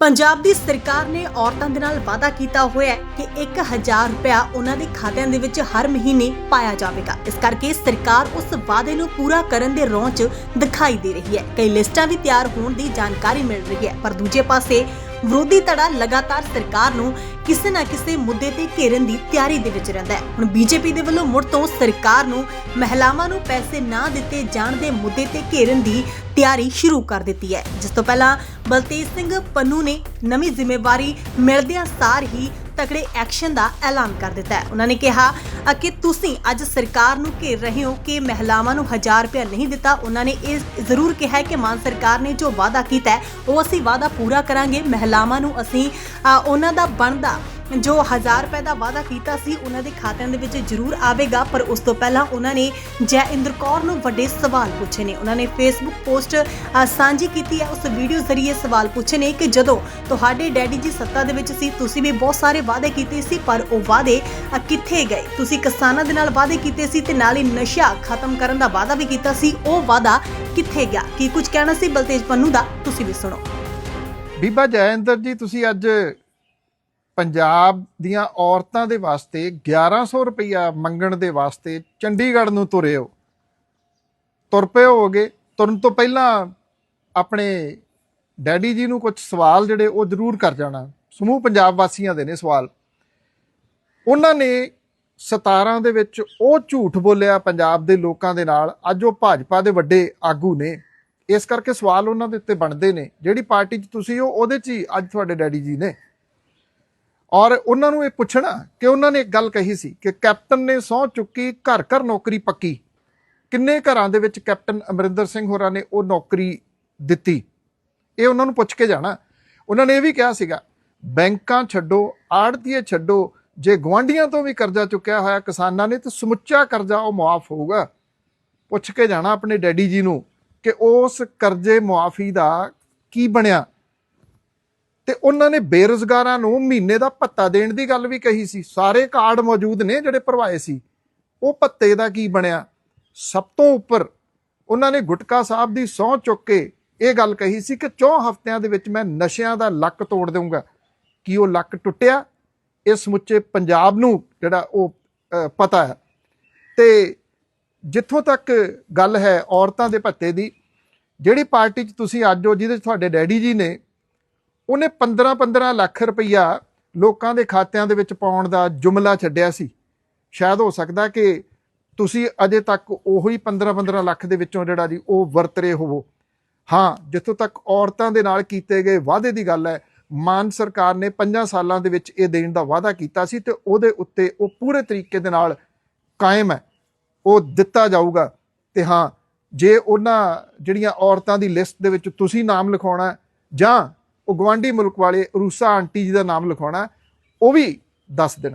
ਪੰਜਾਬ ਦੀ ਸਰਕਾਰ ਨੇ ਔਰਤਾਂ ਦੇ ਨਾਲ ਵਾਅਦਾ ਕੀਤਾ ਹੋਇਆ ਹੈ ਕਿ 1000 ਰੁਪਇਆ ਉਹਨਾਂ ਦੇ ਖਾਤਿਆਂ ਦੇ ਵਿੱਚ ਹਰ ਮਹੀਨੇ ਪਾਇਆ ਜਾਵੇਗਾ। ਇਸ ਕਰਕੇ ਸਰਕਾਰ ਉਸ ਵਾਅਦੇ ਨੂੰ ਪੂਰਾ ਕਰਨ ਦੇ ਰੌਂ 'ਚ ਦਿਖਾਈ ਦੇ ਰਹੀ ਹੈ। ਕਈ ਲਿਸਟਾਂ ਵੀ ਤਿਆਰ ਹੋਣ ਦੀ ਜਾਣਕਾਰੀ ਮਿਲ ਰਹੀ ਹੈ, ਪਰ ਦੂਜੇ ਪਾਸੇ ਵਿਰੋਧੀ ਧੜਾ ਲਗਾਤਾਰ ਸਰਕਾਰ ਨੂੰ ਕਿਸੇ ਨਾ ਕਿਸੇ ਮੁੱਦੇ ਤੇ ਘੇਰਨ ਦੀ ਤਿਆਰੀ ਦੇ ਵਿੱਚ ਰਹਿੰਦਾ ਹੈ। ਹੁਣ ਬੀਜੇਪੀ ਦੇ ਵੱਲੋਂ ਮੁੜ ਤੋਂ ਸਰਕਾਰ ਨੂੰ ਮਹਿਲਾਵਾਂ ਨੂੰ ਪੈਸੇ ਨਾ ਦਿੱਤੇ ਜਾਣ ਦੇ ਮੁੱਦੇ ਤੇ ਘੇਰਨ ਦੀ ਤਿਆਰੀ ਸ਼ੁਰੂ ਕਰ ਦਿੱਤੀ ਹੈ। ਜਿਸ ਤੋਂ ਪਹਿਲਾਂ ਬਲਤੇਜ ਸਿੰਘ ਪੰਨੂ ਨੇ ਨਵੀਂ ਜ਼ਿੰਮੇਵਾਰੀ ਮਿਲਦਿਆਂ ਸਾਰ ਹੀ ਤਕੜੇ ਐਕਸ਼ਨ ਦਾ ਐਲਾਨ ਕਰ ਦਿੱਤਾ ਹੈ। ਉਹਨਾਂ ਨੇ ਕਿਹਾ ਕਿ ਤੁਸੀਂ ਅੱਜ ਸਰਕਾਰ ਨੂੰ ਘੇਰ ਰਹੇ ਹੋ ਕਿ ਮਹਿਲਾਵਾਂ ਨੂੰ 1000 ਰੁਪਏ ਨਹੀਂ ਦਿੱਤਾ। ਉਹਨਾਂ ਨੇ ਇਹ ਜ਼ਰੂਰ ਕਿਹਾ ਕਿ ਮਾਨ ਸਰਕਾਰ ਨੇ ਜੋ ਵਾਅਦਾ ਕੀਤਾ ਉਹ ਅਸੀਂ ਵਾਅਦਾ ਪੂਰਾ ਕਰਾਂਗੇ। ਮਹਿਲਾਵਾਂ ਨੂੰ ਅਸੀਂ ਉਹਨਾਂ ਦਾ ਬਣਦਾ ਜੋ 1000 ਰੁਪਏ ਦਾ ਵਾਅਦਾ ਕੀਤਾ ਸੀ, ਉਹਨਾਂ ਦੇ ਖਾਤਿਆਂ ਦੇ ਵਿੱਚ ਜ਼ਰੂਰ ਆਵੇਗਾ, ਪਰ ਉਸ ਤੋਂ ਪਹਿਲਾਂ ਉਹਨਾਂ ਨੇ ਜੈ ਇੰਦਰ ਕੌਰ ਨੂੰ ਵੱਡੇ ਸਵਾਲ ਪੁੱਛੇ ਨੇ। ਉਹਨਾਂ ਨੇ ਫੇਸਬੁੱਕ ਪੋਸਟ ਸਾਂਝੀ ਕੀਤੀ ਹੈ। ਉਸ ਵੀਡੀਓ ਜ਼ਰੀਏ ਸਵਾਲ ਪੁੱਛੇ ਨੇ ਕਿ ਜਦੋਂ ਤੁਹਾਡੇ ਡੈਡੀ ਜੀ ਸੱਤਾ ਦੇ ਵਿੱਚ ਸੀ, ਤੁਸੀਂ ਵੀ ਬਹੁਤ ਸਾਰੇ ਵਾਅਦੇ ਕੀਤੇ ਸੀ, ਪਰ ਉਹ ਵਾਅਦੇ ਕਿੱਥੇ ਗਏ? ਤੁਸੀਂ ਕਿਸਾਨਾਂ ਦੇ ਨਾਲ ਵਾਅਦੇ ਕੀਤੇ ਸੀ ਤੇ ਨਾਲ ਹੀ ਨਸ਼ਾ ਖਤਮ ਕਰਨ ਦਾ ਵਾਅਦਾ ਵੀ ਕੀਤਾ ਸੀ। ਉਹ ਵਾਅਦਾ ਕਿੱਥੇ ਗਿਆ? ਕੀ ਕੁਝ ਕਹਿਣਾ ਸੀ ਬਲਤੇਜ ਪੰਨੂ ਦਾ? ਤੁਸੀਂ ਵੀ ਸੁਣੋ। ਬੀਬਾ ਜੈਇੰਦਰ ਜੀ, ਤੁਸੀਂ ਅੱਜ ਪੰਜਾਬ ਦੀਆਂ ਔਰਤਾਂ ਦੇ ਵਾਸਤੇ 1100 ਰੁਪਇਆ ਮੰਗਣ ਦੇ ਵਾਸਤੇ ਚੰਡੀਗੜ੍ਹ ਨੂੰ ਤੁਰੇ ਹੋ। ਤੁਰ ਪਏ ਹੋਗੇ ਤੁਰਨ ਤੋਂ ਪਹਿਲਾਂ ਆਪਣੇ ਡੈਡੀ ਜੀ ਨੂੰ ਕੁਝ ਸਵਾਲ ਜਿਹੜੇ ਉਹ ਜ਼ਰੂਰ ਕਰ ਜਾਣਾ। ਸਮੂਹ ਪੰਜਾਬ ਵਾਸੀਆਂ ਦੇ ਨੇ ਸਵਾਲ। ਉਹਨਾਂ ਨੇ 17 ਦੇ ਵਿੱਚ ਉਹ ਝੂਠ ਬੋਲਿਆ ਪੰਜਾਬ ਦੇ ਲੋਕਾਂ ਦੇ ਨਾਲ। ਅੱਜ ਉਹ ਭਾਜਪਾ ਦੇ ਵੱਡੇ ਆਗੂ ਨੇ। ਇਸ ਕਰਕੇ ਸਵਾਲ ਉਹਨਾਂ ਦੇ ਉੱਤੇ ਬਣਦੇ ਨੇ। ਜਿਹੜੀ ਪਾਰਟੀ 'ਚ ਤੁਸੀਂ ਹੋ, ਉਹਦੇ 'ਚ ਹੀ ਅੱਜ ਤੁਹਾਡੇ ਡੈਡੀ ਜੀ ਨੇ। ਔਰ ਉਹਨਾਂ ਨੂੰ ਇਹ ਪੁੱਛਣਾ ਕਿ ਉਹਨਾਂ ਨੇ ਇੱਕ ਗੱਲ ਕਹੀ ਸੀ ਕਿ ਕੈਪਟਨ ਨੇ ਸਹੁੰ ਚੁੱਕੀ, ਘਰ ਘਰ ਨੌਕਰੀ ਪੱਕੀ। ਕਿੰਨੇ ਘਰਾਂ ਦੇ ਵਿੱਚ ਕੈਪਟਨ ਅਮਰਿੰਦਰ ਸਿੰਘ ਹੋਰਾਂ ਨੇ ਉਹ ਨੌਕਰੀ ਦਿੱਤੀ? ਇਹ ਉਹਨਾਂ ਨੂੰ ਪੁੱਛ ਕੇ ਜਾਣਾ। ਉਹਨਾਂ ਨੇ ਇਹ ਵੀ ਕਿਹਾ ਸੀਗਾ, ਬੈਂਕਾਂ ਛੱਡੋ, ਆੜਤੀਏ ਛੱਡੋ, ਜੇ ਗਵਾਂਢੀਆਂ ਤੋਂ ਵੀ ਕਰਜ਼ਾ ਚੁੱਕਿਆ ਹੋਇਆ ਕਿਸਾਨਾਂ ਨੇ ਤਾਂ ਸਮੁੱਚਾ ਕਰਜ਼ਾ ਉਹ ਮੁਆਫ ਹੋਊਗਾ। ਪੁੱਛ ਕੇ ਜਾਣਾ ਆਪਣੇ ਡੈਡੀ ਜੀ ਨੂੰ ਕਿ ਉਸ ਕਰਜ਼ੇ ਮੁਆਫੀ ਦਾ ਕੀ ਬਣਿਆ? ਤੇ ਉਹਨਾਂ ਨੇ ਬੇਰੁਜ਼ਗਾਰਾਂ ਨੂੰ ਮਹੀਨੇ ਦਾ ਭੱਤਾ ਦੇਣ ਦੀ ਗੱਲ ਵੀ ਕਹੀ ਸੀ। ਸਾਰੇ ਕਾਰਡ ਮੌਜੂਦ ਨੇ ਜਿਹੜੇ ਭਰਵਾਏ ਸੀ। ਉਹ ਭੱਤੇ ਦਾ ਕੀ ਬਣਿਆ? ਸਭ ਤੋਂ ਉੱਪਰ ਉਹਨਾਂ ਨੇ ਗੁਟਕਾ ਸਾਹਿਬ ਦੀ ਸਹੁੰ ਚੁੱਕ ਕੇ ਇਹ ਗੱਲ ਕਹੀ ਸੀ ਕਿ 4 ਹਫ਼ਤਿਆਂ ਦੇ ਵਿੱਚ ਮੈਂ ਨਸ਼ਿਆਂ ਦਾ ਲੱਕ ਤੋੜ ਦੇਵਾਂਗਾ ਕੀ ਉਹ ਲੱਕ ਟੁੱਟਿਆ? ਇਹ ਸਮੁੱਚੇ ਪੰਜਾਬ ਨੂੰ ਜਿਹੜਾ ਉਹ ਪਤਾ ਹੈ। ਤੇ ਜਿੱਥੋਂ ਤੱਕ ਗੱਲ ਹੈ ਔਰਤਾਂ ਦੇ ਭੱਤੇ ਦੀ, ਜਿਹੜੀ ਪਾਰਟੀ 'ਚ ਤੁਸੀਂ ਅੱਜ ਹੋ, ਜਿਹਦੇ 'ਚ ਤੁਹਾਡੇ ਡੈਡੀ ਜੀ ਨੇ ਉਹਨੇ 15-15 ਲੱਖ ਰੁਪਈਆ ਲੋਕਾਂ ਦੇ ਖਾਤਿਆਂ ਦੇ ਵਿੱਚ ਪਾਉਣ ਦਾ ਜੁਮਲਾ ਛੱਡਿਆ ਸੀ। ਸ਼ਾਇਦ ਹੋ ਸਕਦਾ ਕਿ ਤੁਸੀਂ ਅਜੇ ਤੱਕ ਉਹੀ 15-15 ਲੱਖ ਦੇ ਵਿੱਚੋਂ ਜਿਹੜਾ ਜੀ ਉਹ ਵਰਤ ਰਹੇ ਹੋਵੋ। ਹਾਂ, ਜਿੱਥੋਂ ਤੱਕ ਔਰਤਾਂ ਦੇ ਨਾਲ ਕੀਤੇ ਗਏ ਵਾਅਦੇ ਦੀ ਗੱਲ ਹੈ, ਮਾਨ ਸਰਕਾਰ ਨੇ 5 ਸਾਲਾਂ ਦੇ ਵਿੱਚ ਇਹ ਦੇਣ ਦਾ ਵਾਅਦਾ ਕੀਤਾ ਸੀ ਤੇ ਉਹਦੇ ਉੱਤੇ ਉਹ ਪੂਰੇ ਤਰੀਕੇ ਦੇ ਨਾਲ ਕਾਇਮ ਹੈ। ਉਹ ਦਿੱਤਾ ਜਾਊਗਾ ਤੇ ਹਾਂ, ਜੇ ਉਹਨਾਂ ਜਿਹੜੀਆਂ ਔਰਤਾਂ ਦੀ ਲਿਸਟ ਦੇ ਵਿੱਚ ਤੁਸੀਂ ਨਾਮ ਲਿਖਾਉਣਾ ਜਾਂ ਉਹ ਗਵਾਂਢੀ ਮੁਲਕ ਵਾਲੇ ਰੂਸਾ ਆਂਟੀ ਜੀ ਦਾ ਨਾਮ ਲਿਖਾਉਣਾ ਉਹ ਵੀ ਦੱਸ ਦੇਣਾ।